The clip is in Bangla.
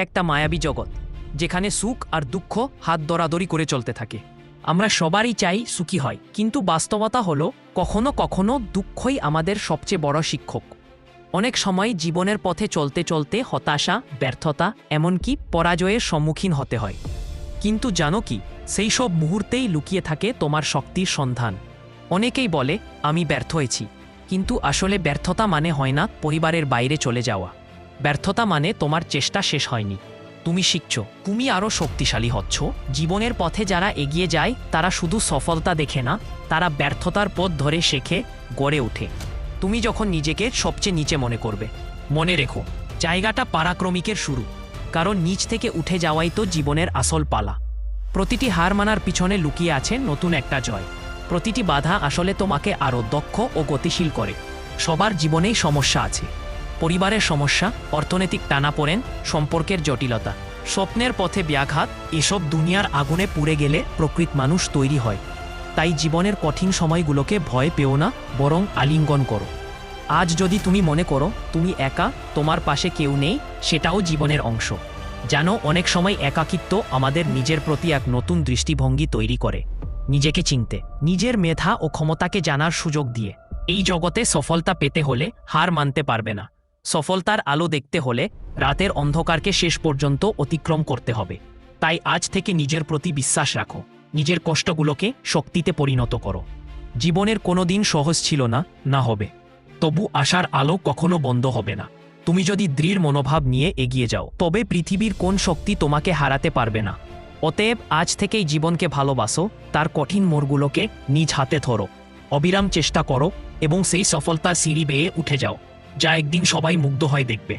একটা মায়াবী জগৎ, যেখানে সুখ আর দুঃখ হাত দরাদরি করে চলতে থাকে। আমরা সবারই চাই সুখী হয়, কিন্তু বাস্তবতা হলো, কখনো কখনো দুঃখই আমাদের সবচেয়ে বড় শিক্ষক। অনেক সময় জীবনের পথে চলতে চলতে হতাশা, ব্যর্থতা, এমনকি পরাজয়ের সম্মুখীন হতে হয়। কিন্তু জানো কি, সেই সব মুহূর্তেই লুকিয়ে থাকে তোমার শক্তির সন্ধান। অনেকেই বলে, আমি ব্যর্থ হয়েছি। কিন্তু আসলে ব্যর্থতা মানে হয় না পরিবারের বাইরে চলে যাওয়া। ব্যর্থতা মানে তোমার চেষ্টা শেষ হয়নি। তুমি শিখছ, তুমি আরও শক্তিশালী হচ্ছ। জীবনের পথে যারা এগিয়ে যায়, তারা শুধু সফলতা দেখে না, তারা ব্যর্থতার পথ ধরে শেখে, গড়ে ওঠে। তুমি যখন নিজেকে সবচেয়ে নিচে মনে করবে, মনে রেখো, জায়গাটা পারাক্রমিকের শুরু। কারণ নিচ থেকে উঠে যাওয়াই তো জীবনের আসল পালা। প্রতিটি হার মানার পিছনে লুকিয়ে আছে নতুন একটা জয়। প্রতিটি বাধা আসলে তোমাকে আরও দক্ষ ও গতিশীল করে। সবার জীবনেই সমস্যা আছে। পরিবারের সমস্যা, অর্থনৈতিক টানাপোড়েন সম্পর্কের জটিলতা। স্বপ্নের পথে ব্যাঘাত, এসব দুনিয়ার আগুনে পুড়ে গেলে প্রকৃত মানুষ তৈরি হয়। তাই জীবনের কঠিন সময়গুলোকে ভয় পেও না, বরং আলিঙ্গন করো। আজ যদি তুমি মনে করো, তুমি একা, তোমার পাশে কেউ নেই, সেটাও জীবনের অংশ। জানো, অনেক সময় একাকিত্ব আমাদের নিজের প্রতি এক নতুন দৃষ্টিভঙ্গি তৈরি করে। নিজেকে চিনতে, নিজের মেধা ও ক্ষমতাকে জানার সুযোগ দিয়ে। এই জগতে সফলতা পেতে হলে হার মানতে পারবে না। সফলতার আলো দেখতে হলে রাতের অন্ধকারকে শেষ পর্যন্ত অতিক্রম করতে হবে। তাই আজ থেকে নিজের প্রতি বিশ্বাস রাখো। নিজের কষ্টগুলোকে শক্তিতে পরিণত করো। জীবনের কোনো দিন সহজ ছিল না না হবে। তবু আশার আলো কখনো বন্ধ হবে না। তুমি যদি দৃঢ় মনোভাব নিয়ে এগিয়ে যাও, তবে পৃথিবীর কোন শক্তি তোমাকে হারাতে পারবে না। অতএব আজ থেকেই জীবনকে ভালোবাসো, তার কঠিন মোড়গুলোকে নিজ হাতে ধরো। অবিরাম চেষ্টা করো এবং সেই সফলতার সিঁড়ি বেয়ে উঠে যাও। যা একদিন সবাই মুগ্ধ হয় দেখবে।